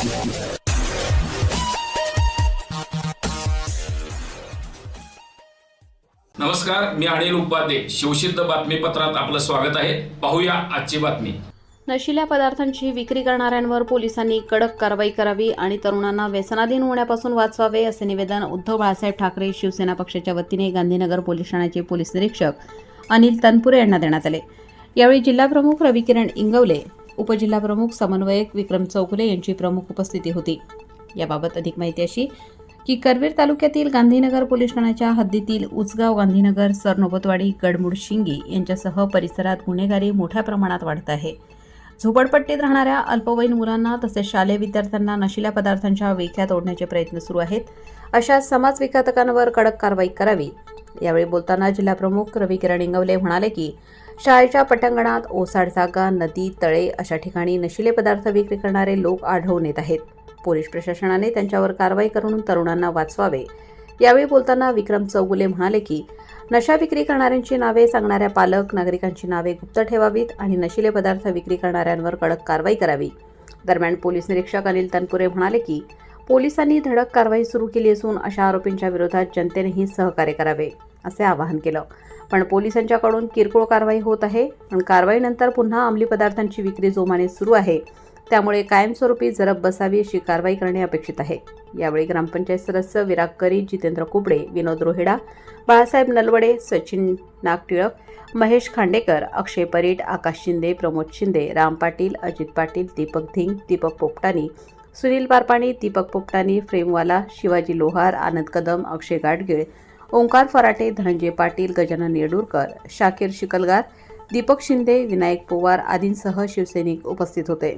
नमस्कार मी अनिल उपाध्ये. शिवसिद्ध बातमीपत्रात आपलं स्वागत आहे. पाहूया आजची बातमी. नशिल्या पदार्थांची विक्री करणाऱ्यांवर पोलिसांनी कडक कारवाई करावी आणि तरुणांना व्यसनाधीन होण्यापासून वाचवावे असे निवेदन उद्धव बाळासाहेब ठाकरे शिवसेना पक्षाच्या वतीने गांधीनगर पोलीस ठाण्याचे पोलीस निरीक्षक अनिल तनपुरे यांना देण्यात आले. यावेळी जिल्हाप्रमुख रविकिरण इंगवले उपजिल्हाप्रमुख समन्वयक विक्रम चौगुले यांची प्रमुख उपस्थिती होती. याबाबत अधिक माहिती अशी की करवीर तालुक्यातील गांधीनगर पोलीस ठाण्याच्या हद्दीतील उचगाव गांधीनगर सरनोबतवाडी गडमुड शिंगी यांच्यासह परिसरात गुन्हेगारी मोठ्या प्रमाणात वाढत आहे. झोपडपट्टीत राहणाऱ्या अल्पवयीन मुलांना तसेच शालेय विद्यार्थ्यांना नशिल्या पदार्थांच्या विख्यात ओढण्याचे प्रयत्न सुरू आहेत. अशा समाज विघातकांवर कडक कारवाई करावी. यावेळी बोलताना जिल्हाप्रमुख रवी किरण इंगवले म्हणाले की शाळेच्या पटांगणात ओसाड जागा नदी तळे अशा ठिकाणी नशिले पदार्थ विक्री करणारे लोक आढळून येत आहेत. पोलीस प्रशासनाने त्यांच्यावर कारवाई करून तरुणांना वाचवावे. यावेळी बोलताना विक्रम चौगुले म्हणाले की नशा विक्री करणाऱ्यांची नावे सांगणाऱ्या पालक नागरिकांची नावे गुप्त ठेवावीत आणि नशिले पदार्थ विक्री करणाऱ्यांवर कडक कारवाई करावी. दरम्यान पोलीस निरीक्षक अनिल तनपुरे म्हणाले की पोलिसांनी धडक कारवाई सुरू केली असून अशा आरोपींच्या विरोधात जनतेनेही सहकार्य करावे असे आवाहन केलं. पण पोलिसांच्याकडून किरकोळ कारवाई होत आहे पण कारवाईनंतर पुन्हा अंमली पदार्थांची विक्री जोमाने सुरू आहे. त्यामुळे कायमस्वरूपी जरब बसावी अशी कारवाई करणे अपेक्षित आहे. यावेळी ग्रामपंचायत सदस्य विराग करी जितेंद्र कुबडे विनोद रोहिडा बाळासाहेब नलवडे सचिन नागटिळक महेश खांडेकर अक्षय परीट आकाश शिंदे प्रमोद शिंदे राम पाटील अजित पाटील दीपक धिंग दीपक पोपटानी सुनील पारपाणी दीपक पोपटानी फ्रेमवाला शिवाजी लोहार आनंद कदम अक्षय गाडगीळ ओंकार फराटे धनंजय पाटील गजानन येडूरकर शाकीर शिकलगार दीपक शिंदे विनायक पोवार आदींसह शिवसैनिक उपस्थित होते.